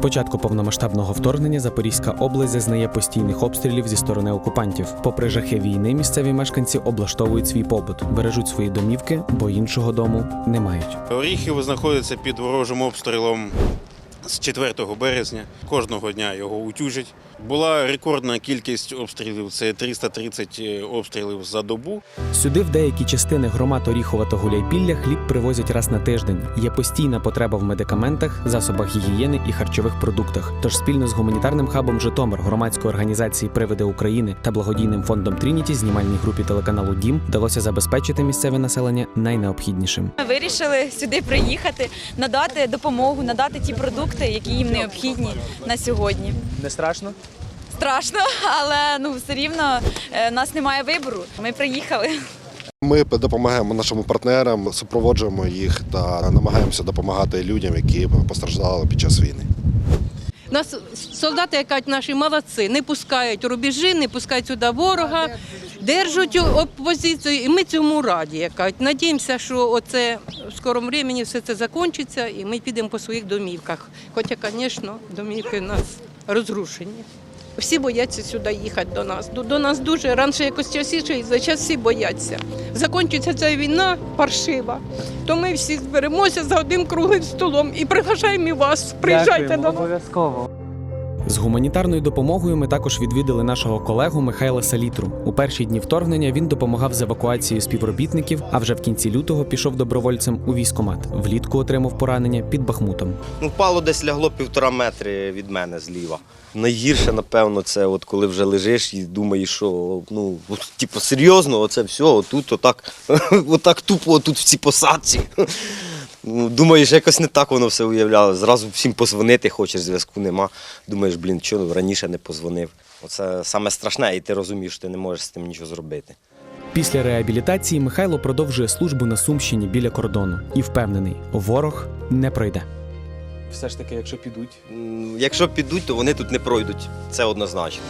початку повномасштабного вторгнення Запорізька область зазнає постійних обстрілів зі сторони окупантів. Попри жахи війни, місцеві мешканці облаштовують свій побут, бережуть свої домівки, бо іншого дому не мають. Оріхів знаходиться під ворожим обстрілом з 4 березня. Кожного дня його утюжать. Була рекордна кількість обстрілів це 330 обстрілів за добу. Сюди в деякі частини громад Оріхова та Гуляйпілля хліб привозять раз на тиждень. Є постійна потреба в медикаментах, засобах гігієни і харчових продуктах. Тож спільно з гуманітарним хабом Житомир, громадської організації Привиди України та благодійним фондом Трініті знімальній групі телеканалу Дім вдалося забезпечити місцеве населення найнеобхіднішим. Ми вирішили сюди приїхати, надати допомогу, надати ті продукти, які їм необхідні на сьогодні. Не страшно? Страшно, але ну все рівно е, нас немає вибору. Ми приїхали. Ми допомагаємо нашим партнерам, супроводжуємо їх та намагаємося допомагати людям, які постраждали під час війни. Нас солдати, як кажуть, наші молодці, не пускають рубежі, не пускають сюди ворога, держать опозицію, і ми цьому раді. Як кажуть. Надіємося, що оце в скорому времени все це закінчиться, і ми підемо по своїх домівках. Хоча, звісно, домівки у нас розрушені. Всі бояться сюди їхати до нас. До, до нас дуже раніше якось частіше, і час. всі бояться. Закінчиться ця війна паршива, то ми всі зберемося за одним круглим столом і приглашаємо і вас. Приїжджайте до нас. обов'язково. З гуманітарною допомогою ми також відвідали нашого колегу Михайла Салітру. У перші дні вторгнення він допомагав з евакуацією співробітників, а вже в кінці лютого пішов добровольцем у військомат. Влітку отримав поранення під Бахмутом. Ну, впало десь лягло півтора метри від мене зліва. Найгірше, напевно, це от коли вже лежиш і думаєш, що ну, типу, серйозно, оце все, отут, отак, отак тупо, отут в цій посадці. Ну, Думаєш, якось не так воно все уявляло. Зразу всім позвонити хочеш, зв'язку нема. Думаєш, блін, чого раніше не позвонив. Оце саме страшне, і ти розумієш, що ти не можеш з тим нічого зробити. Після реабілітації Михайло продовжує службу на Сумщині біля кордону і впевнений, ворог не пройде. Все ж таки, якщо підуть. Якщо підуть, то вони тут не пройдуть. Це однозначно.